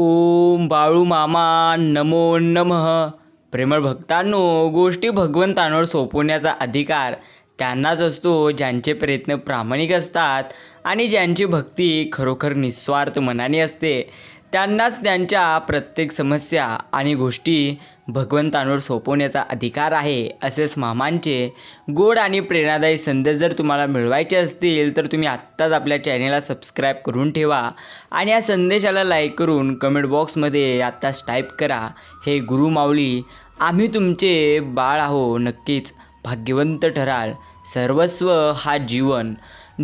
ओम बाळू मामा नमो नमः. प्रेमळ भक्तांनो गोष्टी भगवंतांवर सोपवण्याचा अधिकार त्यांनाच असतो ज्यांचे प्रयत्न प्रामाणिक असतात आणि ज्यांची भक्ती खरोखर निस्वार्थ मनाने असते. त्यांनाच त्यांच्या प्रत्येक समस्या आणि गोष्टी भगवंतांवर सोपवण्याचा अधिकार आहे असेच मामांचे गोड आणि प्रेरणादायी संदेश जर तुम्हाला मिळवायचे असतील तर तुम्ही आत्ताच आपल्या चॅनेलला सबस्क्राईब करून ठेवा आणि या संदेशाला लाईक करून कमेंट बॉक्समध्ये आत्ताच टाईप करा. हे गुरु माऊली आम्ही तुमचे बाळ आहो नक्कीच भाग्यवंत ठराल. सर्वस्व हा जीवन.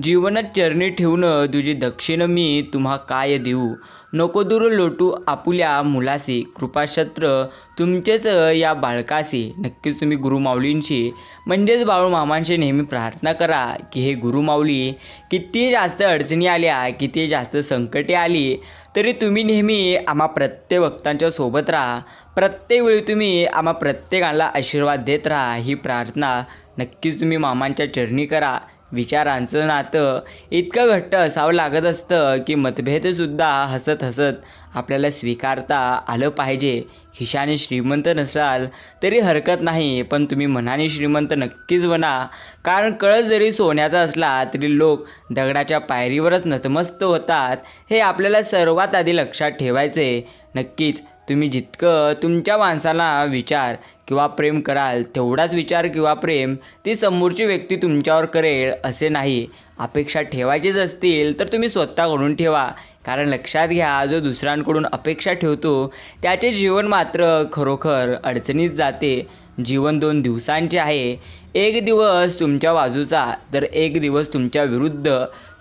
जीवनात चरणी ठेवणं तुझी दक्षिण मी तुम्हा काय देऊ? नको दूर लोटू आपुल्या मुलासी कृपाक्षत्र तुमचेच या बाळकासी नक्कीच तुम्ही गुरुमाऊलींशी म्हणजेच बाळू मामांशी नेहमी प्रार्थना करा की हे गुरुमाऊली किती जास्त अडचणी आल्या किती जास्त संकटे आली तरी तुम्ही नेहमी आम्हा प्रत्येक भक्तांच्या सोबत राहा. प्रत्येक वेळी तुम्ही आम्हा प्रत्येकाला आशीर्वाद देत राहा ही प्रार्थना नक्कीच तुम्ही मामांच्या चरणी करा. विचारांचं नातं इतकं घट्ट असावं लागत असतं की मतभेदसुद्धा हसत हसत आपल्याला स्वीकारता आलं पाहिजे. खिशाने श्रीमंत नसाल तरी हरकत नाही पण तुम्ही मनाने श्रीमंत नक्कीच बना. कारण कळस जरी सोन्याचा असला तरी लोक दगडाच्या पायरीवरच नतमस्त होतात. हे आपल्याला सर्वात आधी लक्षात ठेवायचे नक्कीच तुम्ही जितकं तुमच्या माणसाला विचार किंवा प्रेम कराल तेवढाच विचार किंवा प्रेम ती समोरची व्यक्ती तुमच्यावर करेल असे नाही. अपेक्षा ठेवायचीच असतील तर तुम्ही स्वतःकडून ठेवा. कारण लक्षात घ्या जो दुसऱ्यांकडून अपेक्षा ठेवतो त्याचे जीवन मात्र खरोखर अडचणीत जाते. जीवन दोन दिवसांचे आहे. एक दिवस तुमच्या बाजूचा तर एक दिवस तुमच्या विरुद्ध.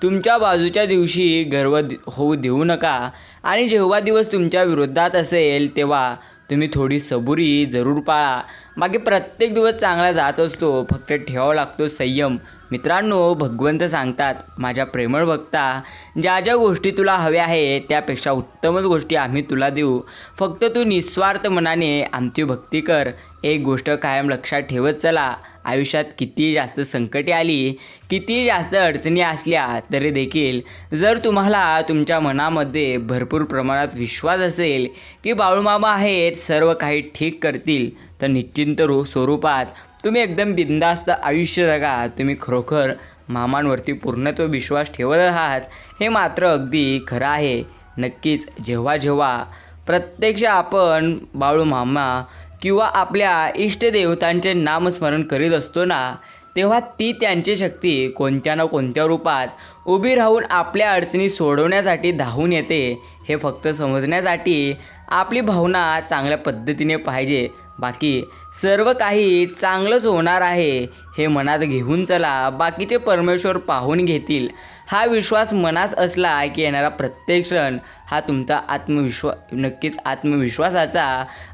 तुमच्या बाजूच्या दिवशी गर्व होऊ देऊ नका. आणि जेव्हा दिवस तुमच्या विरोधात असेल तेव्हा तुम्ही थोडी सबुरी जरूर पाळा. बाकी प्रत्येक दिवस चांगला जात असतो. फक्त ठेवावा लागतो संयम. मित्रांनो भगवंत सांगतात माझ्या प्रेमळ भक्ता ज्या ज्या गोष्टी तुला हव्या आहे त्यापेक्षा उत्तमच गोष्टी आम्ही तुला देऊ. फक्त तू निस्वार्थ मनाने आमची भक्ती कर. एक गोष्ट कायम लक्षात ठेवत चला. आयुष्यात किती जास्त संकटे आली किती जास्त अडचणी असल्या तरी देखील जर तुम्हाला तुमच्या मनामध्ये भरपूर प्रमाणात विश्वास असेल की बाळूमामा आहेत सर्व काही ठीक करतील तर निश्चिंत स्वरूपात तुम्ही एकदम बिंदास्त आयुष्य जगा. तुम्ही खरोखर मामांवरती पूर्णत्व विश्वास ठेवत आहात. हे मात्र अगदी खरं आहे. नक्कीच जेव्हा जेव्हा प्रत्यक्ष आपण बाळू मामा किंवा आपल्या इष्टदेवतांचे नामस्मरण करीत असतो ना तेव्हा ती त्यांची शक्ती कोणत्या ना कोणत्या रूपात उभी राहून आपल्या अडचणी सोडवण्यासाठी धावून येते हे फक्त समजण्यासाठी आपली भावना चांगल्या पद्धतीने पाहिजे. बाकी सर्व काही चांगलंच होणार आहे हे मनात घेऊन चला बाकीचे परमेश्वर पाहून घेतील. हा विश्वास मनात असला की येणारा प्रत्येक क्षण हा तुमचा आत्मविश्वास नक्कीच आत्मविश्वासाचा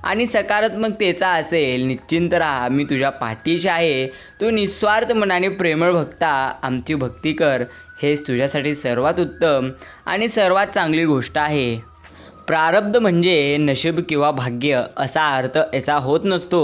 आणि सकारात्मकतेचा असेल. निश्चिंत राहा मी तुझ्या पाठीशी आहे. तू निस्वार्थ मनाने प्रेमळ भक्ता आमची भक्ती कर. हेच तुझ्यासाठी सर्वात उत्तम आणि सर्वात चांगली गोष्ट आहे. प्रारब्ध म्हणजे नशीब किंवा भाग्य असा अर्थ याचा होत नसतो.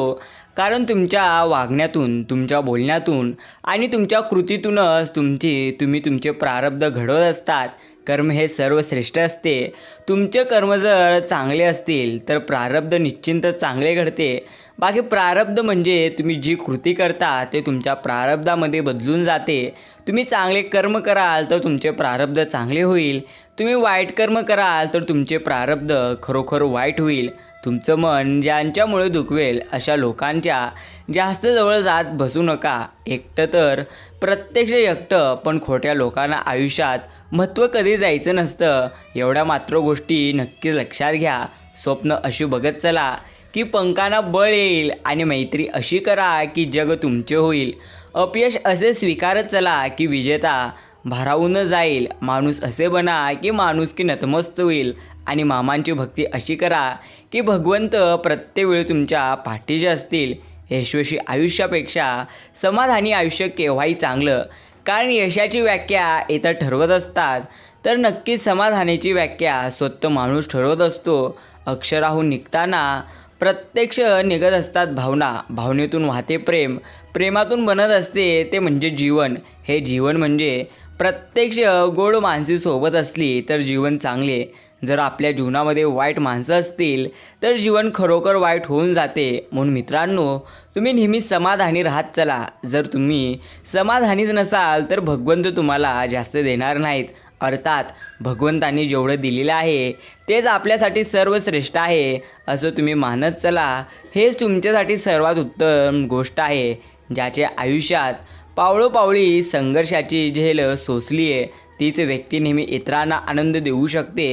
कारण तुमच्या वागण्यातून तुमच्या बोलण्यातून आणि तुमच्या कृतीतूनच तुमची तुम्ही तुमचे प्रारब्ध घडवत असतात. कर्म हे सर्वश्रेष्ठ असते. तुमचे कर्म जर चांगले असतील तर प्रारब्ध निश्चिंत चांगले घडते. बाकी प्रारब्ध म्हणजे तुम्ही जी कृती करता ते तुमच्या प्रारब्धामध्ये बदलून जाते. तुम्ही चांगले कर्म कराल तर तुमचे प्रारब्ध चांगले होईल. तुम्ही वाईट कर्म कराल तर तुमचे प्रारब्ध खरोखर वाईट होईल. तुमचं मन ज्यांच्यामुळे दुखवेल अशा लोकांच्या जास्त जवळ जात बसू नका. एकटं तर प्रत्यक्ष एकटं पण खोट्या लोकांना आयुष्यात महत्त्व कधी जायचं नसतं. एवढ्या मात्र गोष्टी नक्की लक्षात घ्या. स्वप्न अशी बघत चला की पंखांना बळ येईल आणि मैत्री अशी करा की जग तुमचे होईल. अपयश असे स्वीकारत चला की विजेता भारावून जाईल. माणूस असे बना की माणूस की नतमस्त होईल. आणि मामांची भक्ती अशी करा की भगवंत प्रत्येक वेळी तुमच्या पाठीशी असतील. यशस्वी आयुष्यापेक्षा समाधानी आयुष्य केव्हाही चांगलं. कारण यशाची व्याख्या इथं ठरवत असतात. तर नक्कीच समाधानाची व्याख्या स्वतः माणूस ठरवत असतो. अक्षराहून निघताना प्रत्यक्ष निघत असतात भावना. भावनेतून वाहते प्रेम. प्रेमातून बनत असते ते म्हणजे जीवन. हे जीवन म्हणजे प्रत्यक्ष गोड माणसी सोबत असली तर जीवन चांगले. जर आपल्या जीवनामध्ये वाईट माणसं असतील तर जीवन खरोखर वाईट होऊन जाते. म्हणून मित्रांनो तुम्ही नेहमी समाधानी राहत चला. जर तुम्ही समाधानीच नसाल तर भगवंत तुम्हाला जास्त देणार नाहीत. अर्थात भगवंतांनी जेवढं दिलेलं आहे तेच आपल्यासाठी सर्वश्रेष्ठ आहे असं तुम्ही मानत चला. हेच तुमच्यासाठी सर्वात उत्तम गोष्ट आहे ज्याचे आयुष्यात पावळोपावळी संघर्षाची झेल सोसली आहे तीच व्यक्ती नेहमी इतरांना आनंद देऊ शकते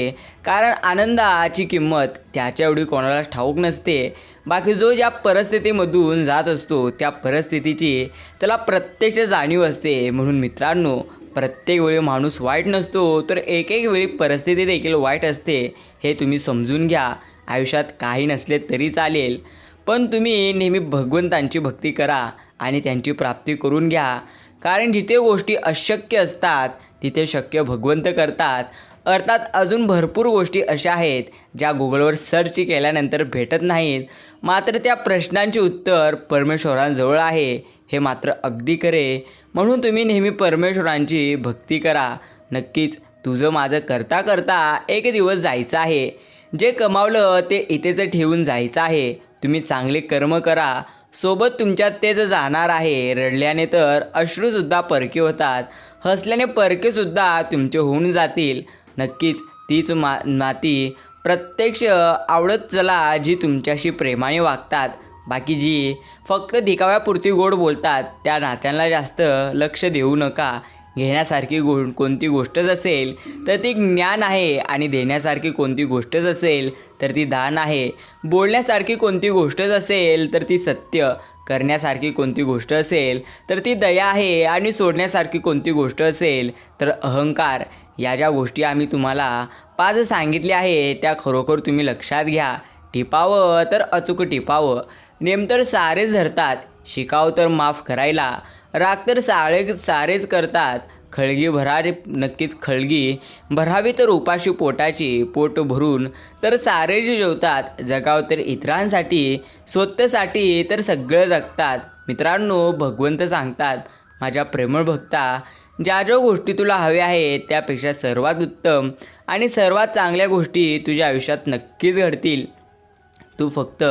कारण आनंदाची किंमत त्याच्या एवढी कोणाला ठाऊक नसते. बाकी जो ज्या परिस्थितीमधून जात असतो त्या परिस्थितीची त्याला प्रत्यक्ष जाणीव असते. म्हणून मित्रांनो प्रत्येक वेळी माणूस वाईट नसतो तर एक एक वेळी परिस्थिती देखील वाईट असते हे तुम्ही समजून घ्या. आयुष्यात काही नसले तरी चालेल. पण तुम्ही नेहमी भगवंतांची भक्ती करा आणि त्यांची प्राप्ती करून घ्या. कारण जिथे गोष्टी अशक्य असतात तिथे शक्य भगवंत करतात. अर्थात अजून भरपूर गोष्टी अशा आहेत ज्या गुगलवर सर्च केल्यानंतर भेटत नाहीत. मात्र त्या प्रश्नांचे उत्तर परमेश्वरांजवळ आहे. हे मात्र अगदी करे म्हणून तुम्ही नेहमी परमेश्वरांची भक्ती करा. नक्कीच तुझं माझं करता करता एक दिवस जायचं आहे. जे कमावलं ते इथेच ठेवून जायचं आहे. तुम्ही चांगले कर्म करा. सोबत तुमच्यात तेच जाणार आहे. रडल्याने तर अश्रूसुद्धा परके होतात. हसल्याने परकेसुद्धा तुमचे होऊन जातील. नक्कीच तीच मा नाती प्रत्यक्ष आवडत चला जी तुमच्याशी प्रेमाने वागतात. बाकी जी फक्त दिखाव्यापुरती गोड बोलतात त्या नात्यांना जास्त लक्ष देऊ नका. घेण्यासारखी गो कोणती गोष्टच असेल तर ती ज्ञान आहे आणि देण्यासारखी कोणती गोष्टच असेल तर ती दान आहे. बोलण्यासारखी कोणती गोष्टच असेल तर ती सत्य. करण्यासारखी कोणती गोष्ट असेल तर ती दया आहे आणि सोडण्यासारखी कोणती गोष्ट असेल तर अहंकार. या ज्या गोष्टी आम्ही तुम्हाला पाच सांगितल्या आहे त्या खरोखर तुम्ही लक्षात घ्या. टिपावं तर अचूक टिपावं. नेम तर सारेच धरतात. शिकाव तर माफ करायला. राग तर साळे सारेच करतात. खळगी भरारी नक्कीच खळगी. भरावी तर उपाशी पोटाची पोट भरून. तर सारेच जेवतात जगाव तर इतरांसाठी. स्वतःसाठी तर सगळं जगतात. मित्रांनो भगवंत सांगतात माझ्या प्रेमळ भक्ता ज्या ज्या गोष्टी तुला हव्या आहेत त्यापेक्षा सर्वात उत्तम आणि सर्वात चांगल्या गोष्टी तुझ्या आयुष्यात नक्कीच घडतील. तू फक्त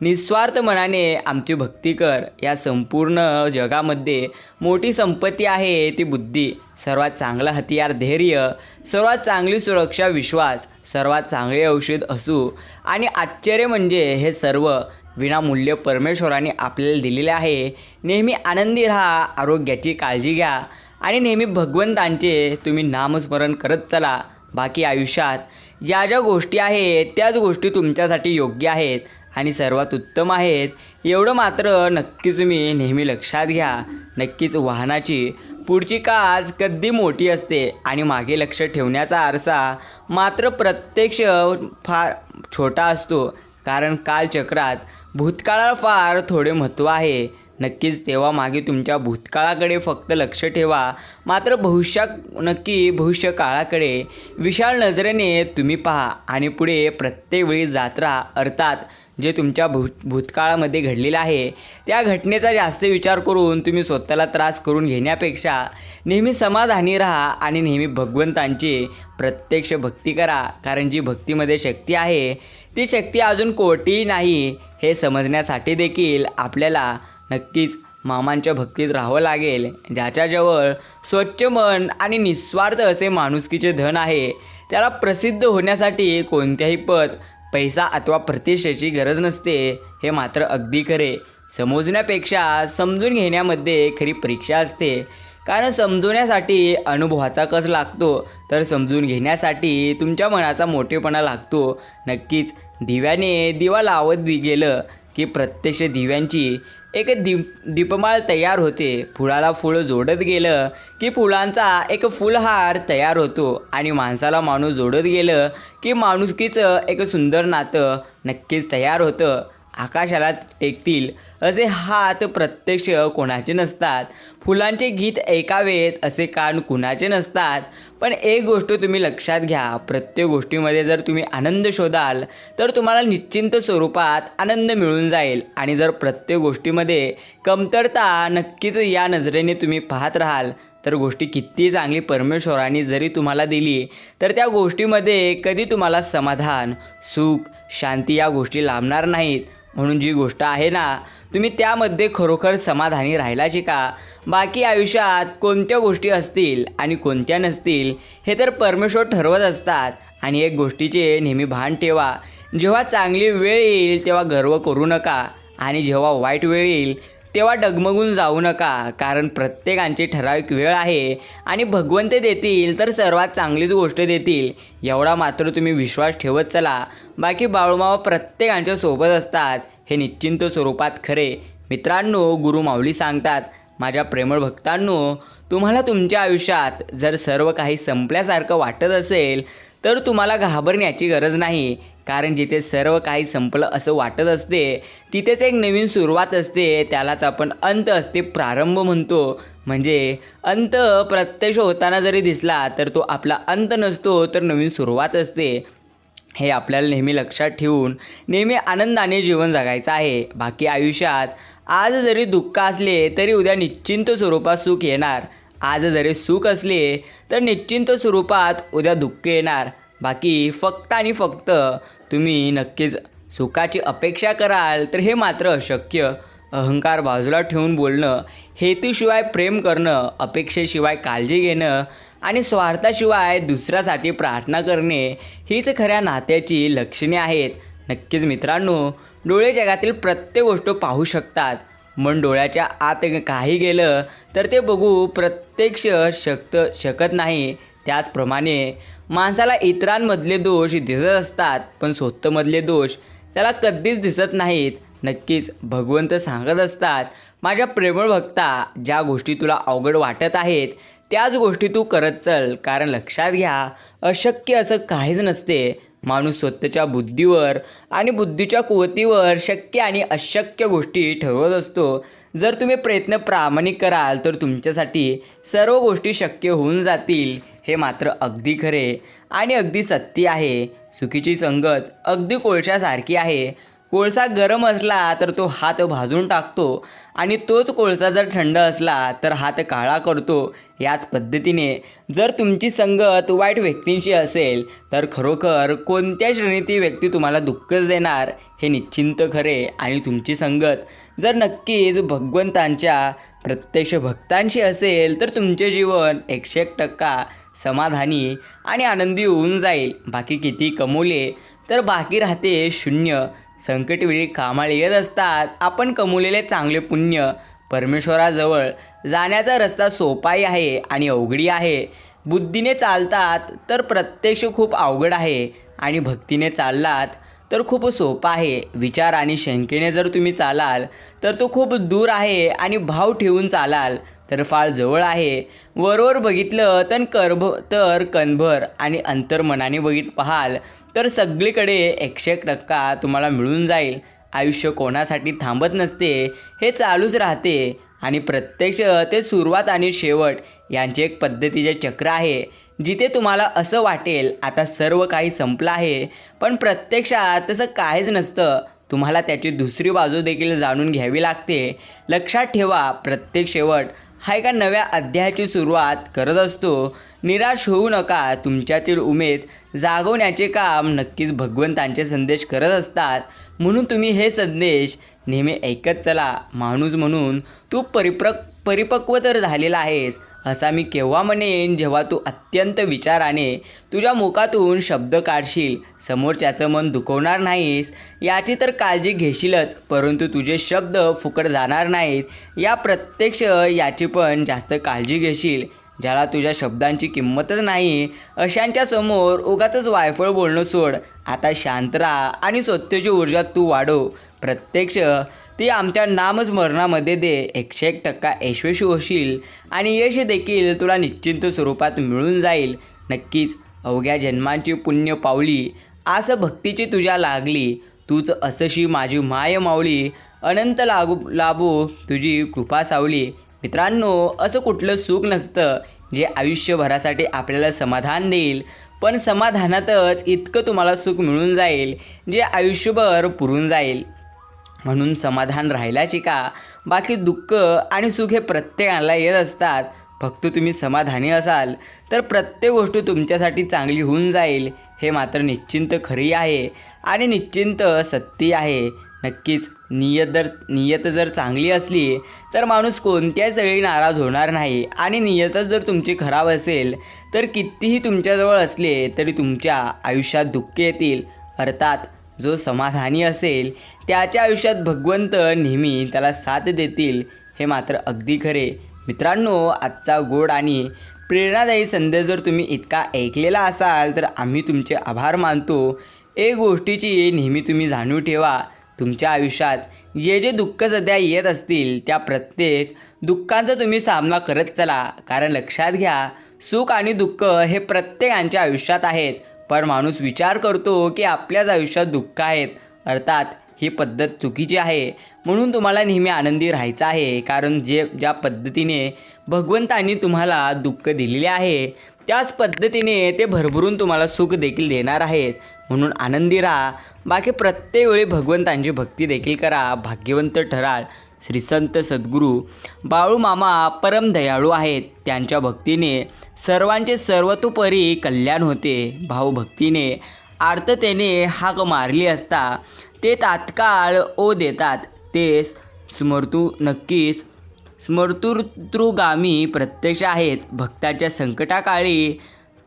निस्वार्थ मनाने आमची भक्ती कर. या संपूर्ण जगामध्ये मोठी संपत्ती आहे ती बुद्धी. सर्वात चांगलं हतियार धैर्य सर्वात चांगली सुरक्षा विश्वास सर्वात चांगले औषध असू. आणि आश्चर्य म्हणजे हे सर्व विनामूल्य परमेश्वराने आपल्याला दिलेले आहे. नेहमी आनंदी राहा आरोग्याची काळजी घ्या. आणि नेहमी भगवंतांचे तुम्ही नामस्मरण करत चला. बाकी आयुष्यात ज्या ज्या गोष्टी आहेत त्याच गोष्टी तुमच्यासाठी योग्य आहेत आणि सर्वात उत्तम आहेत. एवढं मात्र नक्की तुम्ही नेहमी लक्षात घ्या. नक्कीच वाहनाची पुढची काच कधी मोठी असते आणि मागे लक्ष ठेवण्याचा आरसा मात्र प्रत्यक्ष फार छोटा असतो. कारण कालचक्रात भूतकाळाला फार थोडे महत्त्व आहे. नक्कीच तेव्हा मागे तुमच्या भूतकाळाकडे फक्त लक्ष ठेवा. मात्र भविष्या नक्की भविष्य काळाकडे विशाल नजरेने तुम्ही पहा आणि पुढे प्रत्येक वेळी जात्रा अर्थात जे तुमच्या भूत भूतकाळामध्ये घडलेलं आहे त्या घटनेचा जास्त विचार करून तुम्ही स्वतःला त्रास करून घेण्यापेक्षा नेहमी समाधानी राहा आणि नेहमी भगवंतांची प्रत्यक्ष भक्ती करा. कारण जी भक्तीमध्ये शक्ती आहे ती शक्ती अजून कोटीही नाही हे समजण्यासाठी देखील आपल्याला नक्कीच मामांच्या भक्तीत राहावं लागेल. ज्याच्याजवळ स्वच्छ मन आणि निस्वार्थ असे माणुसकीचे धन आहे त्याला प्रसिद्ध होण्यासाठी कोणत्याही पद पैसा अथवा प्रतिष्ठेची गरज नसते हे मात्र अगदी खरे. समजण्यापेक्षा समजून घेण्यामध्ये खरी परीक्षा असते. कारण समजवण्यासाठी अनुभवाचा कस लागतो तर समजून घेण्यासाठी तुमच्या मनाचा मोठेपणा लागतो. नक्कीच दिव्याने दिवा लावत गेलं की प्रत्यक्ष दिव्यांची एक दीप दीपमाळ तयार होते. फुलाला फुलं जोडत गेलं की फुलांचा एक फुलहार तयार होतो आणि माणसाला माणूस जोडत गेलं की माणुसकीचं एक सुंदर नातं नक्कीच तयार होतं. आकाशाला टेकतील असे हात प्रत्यक्ष कोणाचे नसतात. फुलांचे गीत ऐकावेत असे कान कुणाचे नसतात. पण एक गोष्ट तुम्ही लक्षात घ्या प्रत्येक गोष्टीमध्ये जर तुम्ही आनंद शोधाल तर तुम्हाला निश्चिंत स्वरूपात आनंद मिळून जाईल. आणि जर प्रत्येक गोष्टीमध्ये कमतरता नक्कीच या नजरेने तुम्ही पाहत राहाल तर गोष्टी किती चांगली परमेश्वराने जरी तुम्हाला दिली तर त्या गोष्टीमध्ये कधी तुम्हाला समाधान सुख शांती या गोष्टी लाभणार नाहीत. म्हणून जी गोष्ट आहे ना तुम्ही त्यामध्ये खरोखर समाधानी राहिला शिका बाकी आयुष्यात कोणत्या गोष्टी असतील आणि कोणत्या नसतील हे तर परमेश्वर ठरवत असतात. आणि एक गोष्टीचे नेहमी भान ठेवा. जेव्हा चांगली वेळ येईल तेव्हा गर्व करू नका. आणि जेव्हा वाईट वेळ येईल तेव्हा डगमगून जाऊ नका कारण प्रत्येकांची ठराविक वेळ आहे आणि भगवंत देतील तर सर्वात चांगलीच गोष्ट देतील. एवढा मात्र तुम्ही विश्वास ठेवत चला. बाकी बाळूमावा प्रत्येकांच्या सोबत असतात. हे निश्चिंत स्वरूपात खरे. मित्रांनो गुरु माऊली सांगतात माझ्या प्रेमळ भक्तांनो तुम्हाला तुमच्या आयुष्यात जर सर्व काही संपल्यासारखं वाटत असेल तर तुम्हाला घाबरण्याची गरज नाही. कारण जिथे सर्व काही संपलं असं वाटत असते तिथेच एक नवीन सुरुवात असते. त्यालाच आपण अंत असते प्रारंभ म्हणतो. म्हणजे अंत प्रत्यक्ष होताना जरी दिसला तर तो आपला अंत नसतो तर नवीन सुरुवात असते. हे आपल्याला नेहमी लक्षात ठेवून नेहमी आनंदाने जीवन जगायचं आहे. बाकी आयुष्यात आज जरी दुःख असले तरी उद्या निश्चिंत स्वरूपात सुख येणार. आज जरी सुख असले तर निश्चिंत स्वरूपात उद्या दुःख येणार. बाकी फक्त आणि फक्त तुम्ही नक्कीच सुखाची अपेक्षा कराल तर हे मात्र अशक्य. अहंकार बाजूला ठेवून बोलणं हेतूशिवाय प्रेम करणं अपेक्षेशिवाय काळजी घेणं आणि स्वार्थाशिवाय दुसऱ्यासाठी प्रार्थना करणे हीच खऱ्या नात्याची लक्षणे आहेत. नक्कीच मित्रांनो डोळे जगातील प्रत्येक गोष्ट पाहू शकतात. मन डोळ्याच्या आत काही गेलं तर ते बघू प्रत्यक्ष शकत शकत नाही. त्याचप्रमाणे माणसाला इतरांमधले दोष दिसत असतात पण स्वतःमधले दोष त्याला कधीच दिसत नाहीत. नक्कीच भगवंत सांगत असतात माझ्या प्रेमळ भक्ता ज्या गोष्टी तुला अवघड वाटत आहेत त्याच गोष्टी तू करत चल. कारण लक्षात घ्या अशक्य असं काहीच नसते. माणूस स्वतःच्या बुद्धीवर आणि बुद्धीच्या कुवतीवर शक्य आणि अशक्य गोष्टी ठरवत असतो. जर तुम्ही प्रयत्न प्रामाणिक कराल तर तुमच्यासाठी सर्व गोष्टी शक्य होऊन जातील. हे मात्र अगदी खरे आणि अगदी सत्य आहे. चुकीची संगत अगदी कोळशासारखी आहे. कोळसा गरम असला तर तो हात भाजून टाकतो आणि तोच कोळसा जर थंड असला तर हात काळा करतो. याच पद्धतीने जर तुमची संगत वाईट व्यक्तींशी असेल तर खरोखर कोणत्या श्रेणीतील व्यक्ती तुम्हाला दुःखच देणार हे निश्चिंत खरे आणि तुमची संगत जर नक्कीच भगवंतांच्या प्रत्यक्ष भक्तांशी असेल तर तुमचे जीवन एकशे एक टक्का समाधानी आणि आनंदी होऊन जाईल. बाकी किती कमवले तर बाकी राहते शून्य. संकटवेळी कामाला येत असतात. आपण कमवलेले चांगले पुण्य परमेश्वराजवळ जाण्याचा रस्ता सोपाही आहे आणि अवघडी आहे. बुद्धीने चालतात तर प्रत्यक्ष खूप अवघड आहे. आणि भक्तीने चाललात तर खूप सोपा आहे. विचार आणि शंकेने जर तुम्ही चालाल तर तो खूप दूर आहे आणि भाव ठेवून चालाल तर फार जवळ आहे. वरवर बघितलं तर कर्भ तर कणभर आणि अंतर्मनाने बघित पाहाल तर सगळीकडे एकशे एक टक्का तुम्हाला मिळून जाईल. आयुष्य कोणासाठी थांबत नसते हे चालूच राहते. आणि प्रत्यक्ष ते सुरुवात आणि शेवट यांचे एक पद्धतीचे चक्र आहे. जिथे तुम्हाला असं वाटेल आता सर्व काही संपलं आहे पण प्रत्यक्षात तसं काहीच नसतं. तुम्हाला त्याची दुसरी बाजू देखील जाणून घ्यावी लागते. लक्षात ठेवा प्रत्येक शेवट हा एका नव्या अध्यायाची सुरुवात करत असतो. निराश होऊ नका तुमच्यातील उमेद जागवण्याचे काम नक्कीच भगवंतांचे संदेश करत असतात. म्हणून तुम्ही हे संदेश नेहमी ऐकत चला. माणूस म्हणून तू परिप्रक परिपक्व तर झालेला आहेस असा मी केव्हा म्हणेन जेव्हा तू अत्यंत विचाराने तुझ्या मुखातून शब्द काढशील. समोरच्याचं मन दुखवणार नाहीस याची तर काळजी घेशीलच परंतु तुझे शब्द फुकट जाणार नाहीत. या प्रत्यक्ष याची पण जास्त काळजी घेशील ज्याला तुझ्या शब्दांची किंमतच नाही. अशांच्या समोर उगाच वायफळ बोलणं सोड. आता शांत राहा आणि स्वतःची ऊर्जा तू वाढव. प्रत्यक्ष ती आमच्या नामस्मरणामध्ये दे. एकशे एक टक्का यशस्वी होशील आणि यश देखील तुला निश्चिंत स्वरूपात मिळून जाईल. नक्कीच अवघ्या जन्मांची पुण्य पावली आस भक्तीची तुझ्या लागली. तूच असशी माझी माय मावळी अनंत लागू लाभो तुझी कृपा सावली. मित्रांनो असं कुठलं सुख नसतं जे आयुष्यभरासाठी आपल्याला समाधान देईल. पण समाधानातच इतकं तुम्हाला सुख मिळून जाईल जे आयुष्यभर पुरून जाईल. म्हणून समाधान राहायला शिका बाकी दुःख आणि सुख हे प्रत्येकाला येत असतात. फक्त तुम्ही समाधानी असाल तर प्रत्येक गोष्ट तुमच्यासाठी चांगली होऊन जाईल हे मात्र निश्चिंत खरी आहे आणि निश्चिंत सत्य आहे. नक्कीच नियत जर नियत जर चांगली असली तर माणूस कोणत्याच वेळी नाराज होणार नाही आणि नियतच जर तुमची खराब असेल तर कितीही तुमच्याजवळ असले तरी तुमच्या आयुष्यात दुःख येतील. अर्थात जो समाधानी असेल त्याच्या आयुष्यात भगवंत नेहमी त्याला साथ देतील हे मात्र अगदी खरे. मित्रांनो आजचा गोड आणि प्रेरणादायी संदेश जर तुम्ही इतका ऐकलेला असाल तर आम्ही तुमचे आभार मानतो. एक गोष्टीची नेहमी तुम्ही जाणीव ठेवा. तुमच्या आयुष्यात जे जे दुःख सध्या येत असतील त्या प्रत्येक दुःखांचा तुम्ही सामना करत चला. कारण लक्षात घ्या सुख आणि दुःख हे प्रत्येकांच्या आयुष्यात आहेत. पण माणूस विचार करतो की आपल्याच आयुष्यात दुःख आहेत. अर्थात ही पद्धत चुकीची आहे. म्हणून तुम्हाला नेहमी आनंदी राहायचं आहे. कारण जे ज्या पद्धतीने भगवंतांनी तुम्हाला दुःख दिलेले आहे त्याच पद्धतीने ते भरभरून तुम्हाला सुख देखील देणार आहेत. म्हणून आनंदी राहा. बाकी प्रत्येक वेळी भगवंतांची भक्ती देखील करा. भाग्यवंत ठराल श्री संत सद्गुरू बाळूमामा परमदयाळू परम दयाळू आहेत. त्यांच्या भक्तीने सर्वांचे सर्वतोपरी कल्याण होते. भाऊभक्तीने आर्ततेने हाक मारली असता ते तात्काळ ओ देतात. ते स्मर्तू नक्कीच स्मर्तुर्तृगामी प्रत्यक्ष आहेत. भक्ताच्या संकटाकाळी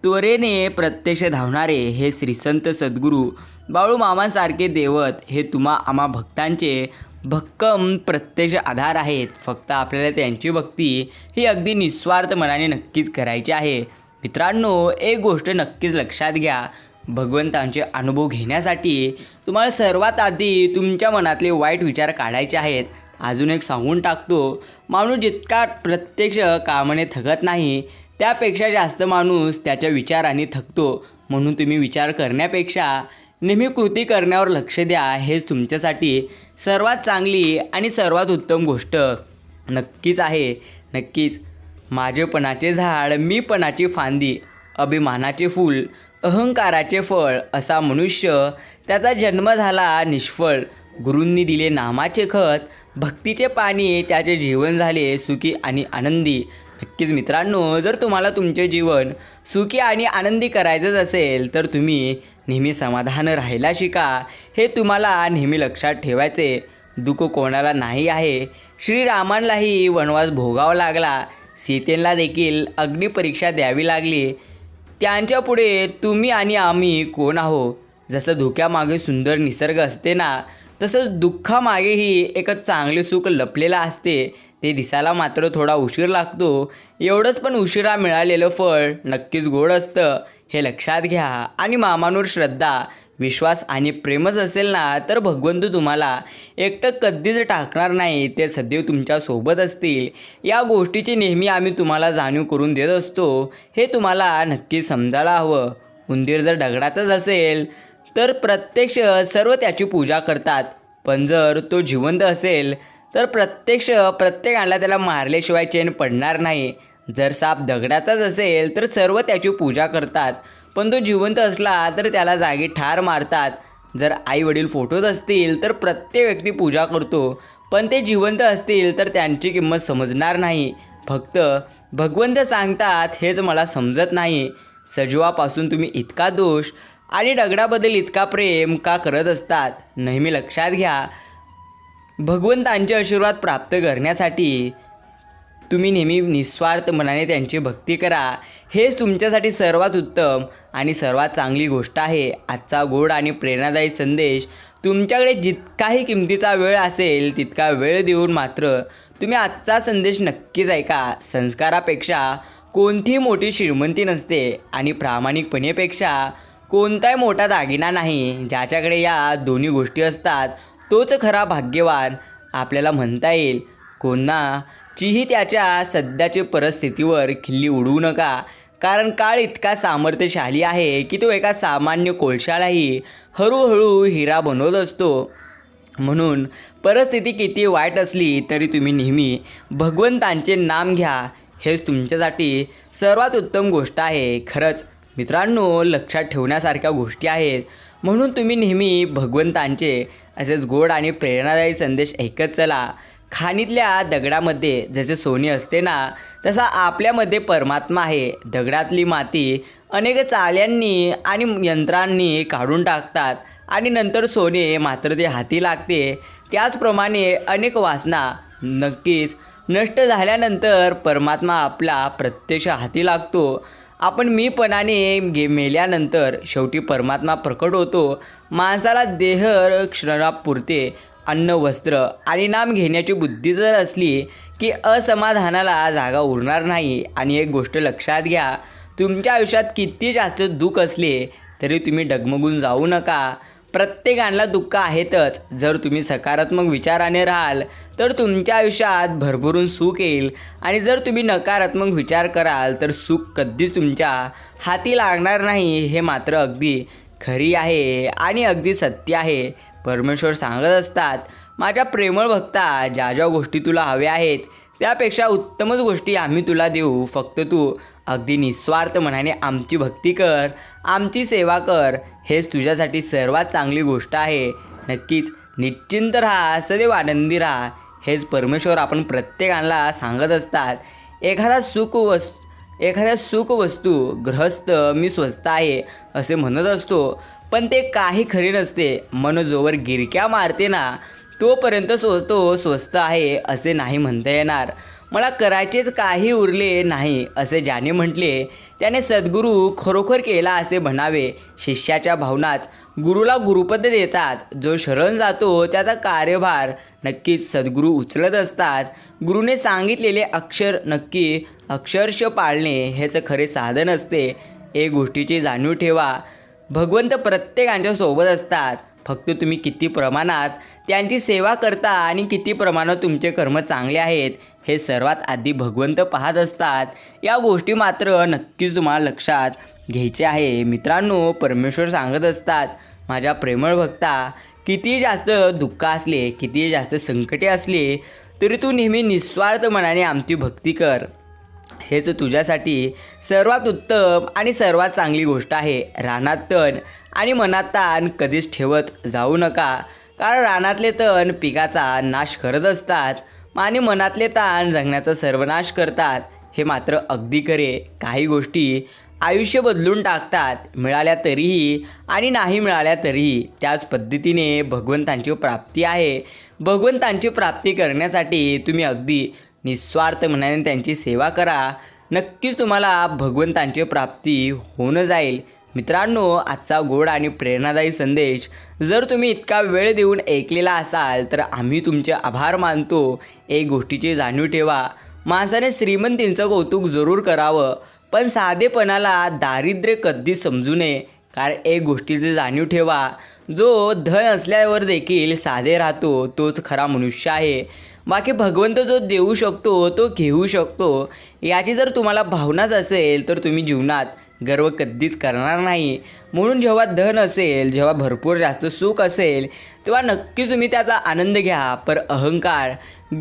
त्वरेने प्रत्यक्ष धावणारे हे श्रीसंत सद्गुरू बाळूमामासारखे देवत हे तुम्हा आम्हा भक्तांचे भक्कम प्रत्यक्ष आधार आहेत. फक्त आपल्याला त्यांची भक्ती ही अगदी निस्वार्थ मनाने नक्कीच करायची आहे. मित्रांनो एक गोष्ट नक्कीच लक्षात घ्या. भगवंतांचे अनुभव घेण्यासाठी तुम्हाला सर्वात आधी तुमच्या मनातले वाईट विचार काढायचे आहेत. अजून एक सांगून टाकतो माणूस जितका प्रत्यक्ष कामाने थकत नाही त्यापेक्षा जास्त माणूस त्याच्या विचाराने थकतो. म्हणून तुम्ही विचार करण्यापेक्षा नेहमी कृती करण्यावर लक्ष द्या. हेच तुमच्यासाठी सर्वात चांगली आणि सर्वात उत्तम गोष्ट. नक्कीच आहे. नक्कीच. माझेपणाचे झाड मीपणाची फांदी अभिमानाचे फूल अहंकाराचे फळ असा मनुष्य त्याचा जन्म झाला निष्फळ. गुरूंनी दिले नामाचे खत भक्तीचे पाणी त्याचे जीवन झाले सुखी आणि आनंदी. नक्कीच मित्रांनो जर तुम्हाला तुमचे जीवन सुखी आणि आनंदी करायचंच असेल तर तुम्ही नेहमी समाधान राहायला शिका. हे तुम्हाला नेहमी लक्षात ठेवायचे. दुःख कोणाला नाही आहे. श्रीरामांनाही वनवास भोगावा लागला. सीतेला देखील अग्निपरीक्षा द्यावी लागली. त्यांच्यापुढे तुम्ही आणि आम्ही कोण आहो? जसं धुक्यामागे सुंदर निसर्ग असते ना तसंच दुःखामागेही एक चांगले सुख लपलेलं असते. ते दिसायला मात्र थोडा उशीर लागतो. एवढंच पण उशिरा मिळालेलं फळ नक्कीच गोड असतं. हे लक्षात घ्या. आणि मामांवर श्रद्धा विश्वास आणि प्रेमच असेल ना तर भगवंत तुम्हाला एकटं कधीच टाकणार नाही. ते सदैव तुमच्यासोबत असतील. या गोष्टीची नेहमी आम्ही तुम्हाला जाणीव करून देत असतो. हे तुम्हाला नक्की समजायला हवं. उंदीर जर दगडाचाच असेल तर प्रत्यक्ष सर्व त्याची पूजा करतात. पण जर तो जिवंत असेल तर प्रत्यक्ष प्रत्येकाला त्याला मारल्याशिवाय चेन पडणार नाही. जर साप दगडाचाच असेल तर सर्व त्याची पूजा करतात. पण तो जिवंत असला तर त्याला जागी ठार मारतात. जर आई वडील फोटोत असतील तर प्रत्येक व्यक्ती पूजा करतो. पण ते जिवंत असतील तर त्यांची किंमत समजणार नाही. फक्त भगवंत सांगतात हेच मला समजत नाही. सजीवापासून तुम्ही इतका दोष आणि दगडाबद्दल इतका प्रेम का करत असतात? नेहमी लक्षात घ्या. भगवंतांचे आशीर्वाद प्राप्त करण्यासाठी तुम्ही नेहमी निस्वार्थ मनाने त्यांची भक्ती करा. हेच तुमच्यासाठी सर्वात उत्तम आणि सर्वात चांगली गोष्ट आहे. आजचा गोड आणि प्रेरणादायी संदेश तुमच्याकडे जितकाही किमतीचा वेळ असेल तितका वेळ देऊन मात्र तुम्ही आजचा संदेश नक्कीच ऐका. संस्कारापेक्षा कोणतीही मोठी श्रीमंती नसते आणि प्रामाणिकपणेपेक्षा कोणताही मोठा दागिना नाही. ज्याच्याकडे या दोन्ही गोष्टी असतात तोच खरा भाग्यवान आपल्याला म्हणता येईल. चीही त्याच्या सध्याच्या परिस्थितीवर खिल्ली उडवू नका. कारण काळ इतका सामर्थ्यशाली आहे की तो एका सामान्य कोळशालाही हळूहळू हिरा बनवत असतो. म्हणून परिस्थिती किती वाईट असली तरी तुम्ही नेहमी भगवंतांचे नाम घ्या. हेच तुमच्यासाठी सर्वात उत्तम गोष्ट आहे. खरंच मित्रांनो लक्षात ठेवण्यासारख्या गोष्टी आहेत. म्हणून तुम्ही नेहमी भगवंतांचे असेच गोड आणि प्रेरणादायी संदेश ऐकत चला. खाणीतल्या दगडामध्ये जसे सोने असते ना तसा आपल्यामध्ये परमात्मा आहे. दगडातली माती अनेक चाल्यांनी आणि यंत्रांनी काढून टाकतात आणि नंतर सोने मात्र ते हाती लागते. त्याचप्रमाणे अनेक वासना नक्कीच नष्ट झाल्यानंतर परमात्मा आपला प्रत्यक्ष हाती लागतो. आपण मीपणाने गे मेल्यानंतर शेवटी परमात्मा प्रकट होतो. माणसाला देह क्षणापुरते अन्न वस्त्र आणि नाम घेण्याची बुद्धी जर असली की असमाधानाला जागा उरणार नाही. आणि एक गोष्ट लक्षात घ्या तुमच्या आयुष्यात किती जास्त दुःख असले तरी तुम्ही डगमगून जाऊ नका. प्रत्येकाला दुःख आहेतच. जर तुम्ही सकारात्मक विचाराने राहाल तर तुमच्या आयुष्यात भरभरून सुख येईल. आणि जर तुम्ही नकारात्मक विचार कराल तर सुख कधीच तुमच्या हाती लागणार नाही. हे मात्र अगदी खरी आहे आणि अगदी सत्य आहे. परमेश्वर सांगत असतात माझ्या प्रेमळ भक्ता ज्या ज्या गोष्टी तुला हव्या आहेत त्यापेक्षा उत्तमच गोष्टी आम्ही तुला देऊ. फक्त तू अगदी निस्वार्थ मनाने आमची भक्ती कर आमची सेवा कर. हेच तुझ्यासाठी सर्वात चांगली गोष्ट आहे. नक्कीच निश्चिंत राहा सदैव आनंदी राहा. हेच परमेश्वर आपण प्रत्येकाला सांगत असतात. एखादा सुख वस एखाद्या सुख वस्तू गृहस्थ मी स्वस्त आहे असे म्हणत असतो. पण ते काही खरे नसते. मन जोवर गिरक्या मारते ना तोपर्यंत स्व तो स्वस्त आहे असे नाही म्हणता येणार. मला करायचेच काही उरले नाही असे ज्याने म्हटले त्याने सद्गुरू खरोखर केला असे म्हणावे. शिष्याच्या भावनाच गुरुला गुरुपद देतात. जो शरण जातो त्याचा कार्यभार नक्कीच सद्गुरू उचलत असतात. गुरुने सांगितलेले अक्षर नक्की अक्षरश पाळणे हेच खरे साधन असते. एक गोष्टीची जाणीव ठेवा. भगवंत प्रत्येकांच्या सोबत असतात. फक्त तुम्ही किती प्रमाणात त्यांची सेवा करता आणि किती प्रमाणात तुमचे कर्म चांगले आहेत हे सर्वात आधी भगवंत पाहत असतात. या गोष्टी मात्र नक्कीच तुम्हाला लक्षात घ्यायचे आहे. मित्रांनो परमेश्वर सांगत असतात माझ्या प्रेमळ भक्ता किती जास्त दुःख असले किती जास्त संकटे असले तरी तू नेहमी निस्वार्थ मनाने आमची भक्ती कर. हेच तुझ्यासाठी सर्वात उत्तम आणि सर्वात चांगली गोष्ट आहे. रानात तण आणि मनात ताण कधीच ठेवत जाऊ नका. कारण रानातले तण पिकाचा नाश करत असतात आणि मनातले ताण जगण्याचा सर्वनाश करतात. हे मात्र अगदी खरे. काही गोष्टी आयुष्य बदलून टाकतात मिळाल्या तरीही आणि नाही मिळाल्या तरीही. त्याच पद्धतीने भगवंतांची प्राप्ती आहे. भगवंतांची प्राप्ती करण्यासाठी तुम्ही अगदी निस्वार्थ मनाने त्यांची सेवा करा. नक्कीच तुम्हाला भगवंतांची प्राप्ती होऊन जाईल. मित्रांनो आजचा गोड आणि प्रेरणादायी संदेश जर तुम्ही इतका वेळ देऊन ऐकलेला असाल तर आम्ही तुमचे आभार मानतो. एक गोष्टीची जाणीव ठेवा. माणसाने श्रीमंतींचं कौतुक जरूर करावं पण साधेपणाला दारिद्र्य कधी समजू नये कारण एक गोष्टीची जाणीव ठेवा. जो धन असल्यावर देखील साधे राहतो तोच खरा मनुष्य आहे. बाकी भगवंत जो देऊ शकतो तो घेऊ शकतो. याची जर तुम्हाला भावनाच असेल तर तुम्ही जीवनात गर्व कधीच करणार नाही. म्हणून जेव्हा धन असेल जेव्हा भरपूर जास्त सुख असेल तेव्हा नक्कीच तुम्ही त्याचा आनंद घ्या. पर अहंकार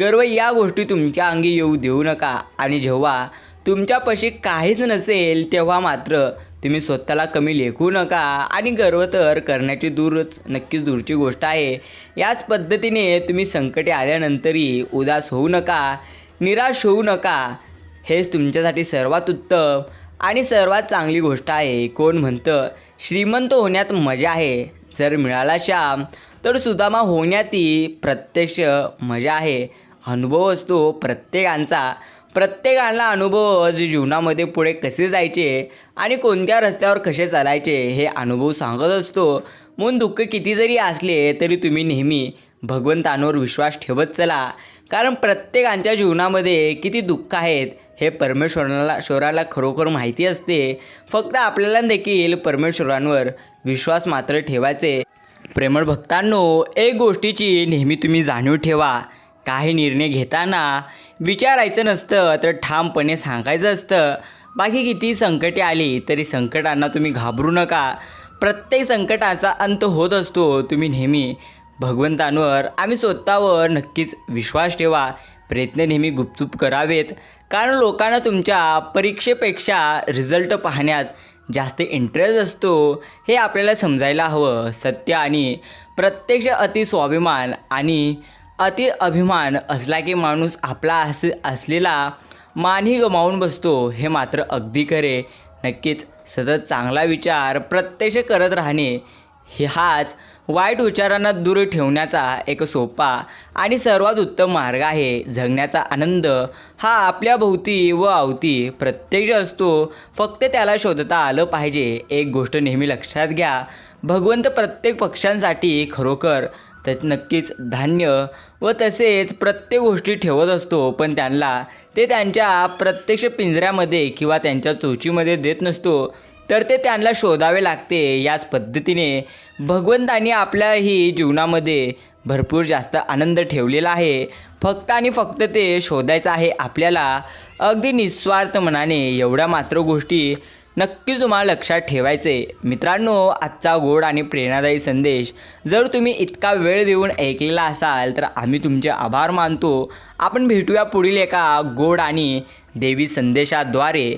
गर्व या गोष्टी तुमच्या अंगी येऊ देऊ नका. आणि जेव्हा तुमच्यापाशी काहीच नसेल तेव्हा मात्र तुम्ही स्वतःला कमी लेखू नका आणि गर्व तर करण्याची दूरच नक्कीच दूरची गोष्ट आहे. याच पद्धतीने तुम्ही संकटे आल्यानंतरही उदास होऊ नका निराश होऊ नका. हेच तुमच्यासाठी सर्वात उत्तम आणि सर्वात चांगली गोष्ट आहे. कोण म्हणतं श्रीमंत होण्यात मजा आहे जर मिळाला श्याम तर सुदामा होण्यातही प्रत्यक्ष मजा आहे. अनुभव असतो प्रत्येकांचा. प्रत्येकाला अनुभव जीवनामध्ये पुढे कसे जायचे आणि कोणत्या रस्त्यावर कसे चालायचे हे अनुभव सांगत असतो. म्हणून दुःख किती जरी असले तरी तुम्ही नेहमी भगवंतांवर विश्वास ठेवत चला. कारण प्रत्येकांच्या जीवनामध्ये किती दुःख आहेत हे परमेश्वराला श्वराला खरोखर माहिती असते. फक्त आपल्याला देखील परमेश्वरांवर विश्वास मात्र ठेवायचे. प्रेमळ भक्तांनो एक गोष्टीची नेहमी तुम्ही जाणीव ठेवा. काही निर्णय घेताना विचारायचं नसतं तर ठामपणे सांगायचं असतं. बाकी किती संकटे आली तरी संकटांना तुम्ही घाबरू नका. प्रत्येक संकटाचा अंत होत असतो तुम्ही नेहमी भगवंतांवर आम्ही स्वतःवर नक्कीच विश्वास ठेवा. प्रयत्न नेहमी गुपचूप करावेत. कारण लोकांना तुमच्या परीक्षेपेक्षा रिझल्ट पाहण्यात जास्त इंटरेस्ट असतो. हे आपल्याला समजायला हवं. सत्य आणि प्रत्यक्ष अति स्वाभिमान आणि अति अभिमान असला की माणूस आपला अस असलेला मानही गमावून बसतो हे मात्र अगदी खरे. नक्कीच सतत चांगला विचार प्रत्यक्ष करत राहणे हे हाच वाईट विचारांना दूर ठेवण्याचा एक सोपा आणि सर्वात उत्तम मार्ग आहे. जगण्याचा आनंद हा आपल्या भोवती व अवती प्रत्यक्ष असतो. फक्त त्याला शोधता आलं पाहिजे. एक गोष्ट नेहमी लक्षात घ्या. भगवंत प्रत्येक पक्षांसाठी खरोखर त्याच नक्कीच धान्य व तसेच प्रत्येक गोष्टी ठेवत असतो पण त्यांना ते त्यांच्या प्रत्यक्ष पिंजऱ्यामध्ये किंवा त्यांच्या चोचीमध्ये देत नसतो. तर ते त्यांना शोधावे लागते याच पद्धतीने. भगवंतांनी आपल्याही जीवनामध्ये भरपूर जास्त आनंद ठेवलेला आहे. फक्त आणि फक्त ते शोधायचं आहे आपल्याला. अगदी निस्वार्थ मनाने एवढ्या मात्र गोष्टी नक्कीच तुम्हाला लक्षात ठेवायचे. मित्रांनो आजचा गोड आणि प्रेरणादायी संदेश जर तुम्ही इतका वेळ देऊन ऐकलेला असाल तर आम्ही तुमचे आभार मानतो. आपण भेटूया पुढील एका गोड आणि देवी संदेशाद्वारे.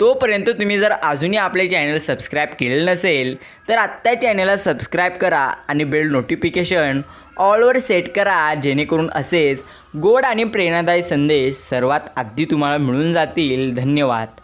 तोपर्यंत तुम्ही जर अजूनही आपले चॅनल सबस्क्राईब केलेलं नसेल तर आत्ता चॅनलला सबस्क्राईब करा आणि बेल नोटिफिकेशन ऑलवर सेट करा जेणेकरून असेच गोड आणि प्रेरणादायी संदेश सर्वात आधी तुम्हाला मिळून जातील. धन्यवाद.